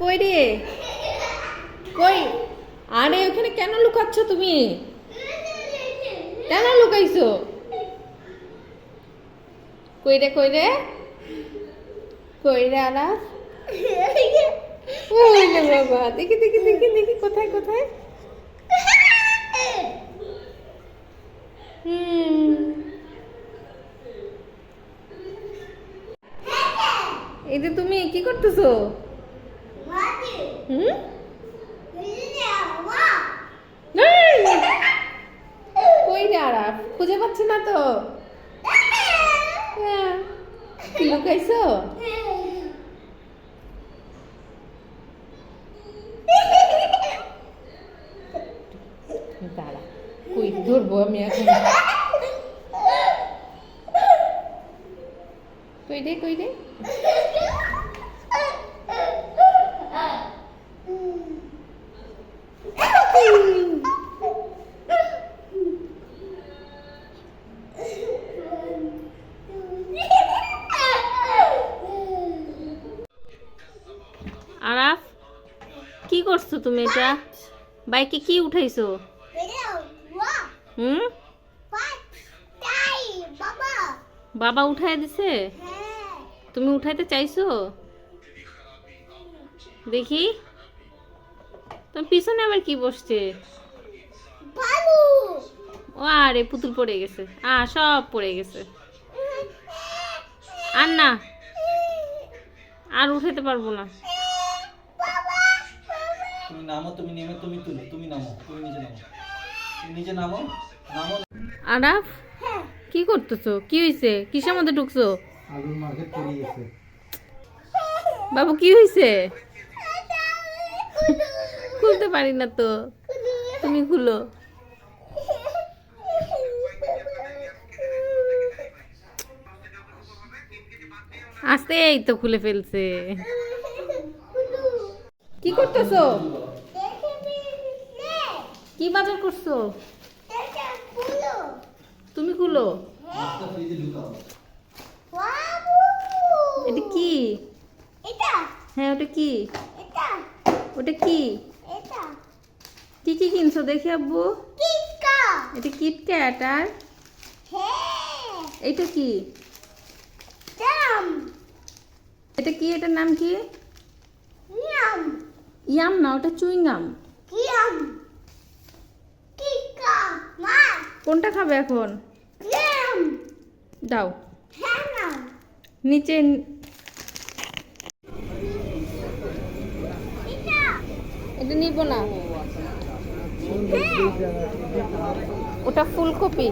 কই রে? কই? আরে, ওখানে কেন লুকাচ্ছ তুমি? কেন লুকাইছো? কই রে কই রে? কই রে, আনাস? বাবা, দেখি দেখি দেখি দেখি, কোথায় কোথায়? এই যে তুমি, কি করতেছো? হুম এই! কই আরাফ খুঁজে পাচ্ছি না তো। হ্যাঁ। লুকাইছো? দাঁড়া কই ধরবো আমি এখন? কই রে কই রে? করছ তুমি এটা? বাইকে কি উঠাইছো? হুম? বাবা উঠাই দিছে? তুমি উঠাইতে চাইছো? দেখি। তুমি পিছনে আবার কি বসছে? ও আরে, পুতুল পড়ে গেছে। আ, সব পড়ে গেছে। আর না আর উঠাইতে পারব না। তুমি নামো তুমি নেমে তুমি তুলো তুমি নামো তুমি নিচে নামো। তুমি নিচে নামো নামো। আরাফ কি করতেছো? কি হয়েছে কিসের মধ্যে ঢুকছো? আলুর মার্কেট পড়ে গেছে। বাবু কি হয়েছে খুলতে পারি না তো। তুমি খুলো। আস্তে এই তো খুলে ফেলছে। করতেছো? কি বাজার করছ? তুমি ঢুকাও এটা কি? হ্যাঁ ওটা কি? ওটা কি? কি কি কিনছো দেখি আব্বু। এটা কিটক্যাট আর এটা কি? এটা কি? এটার নাম কি? ইয়াম না ওটা চুইংগাম কোনটা খাবে এখন? ইয়াম দাও। নিচে এটা নিব না। ওটা ফুলকপি।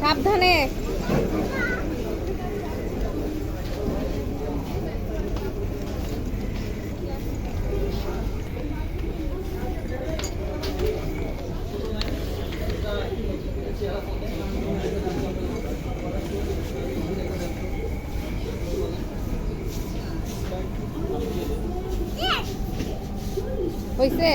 সাবধানে। হইছে?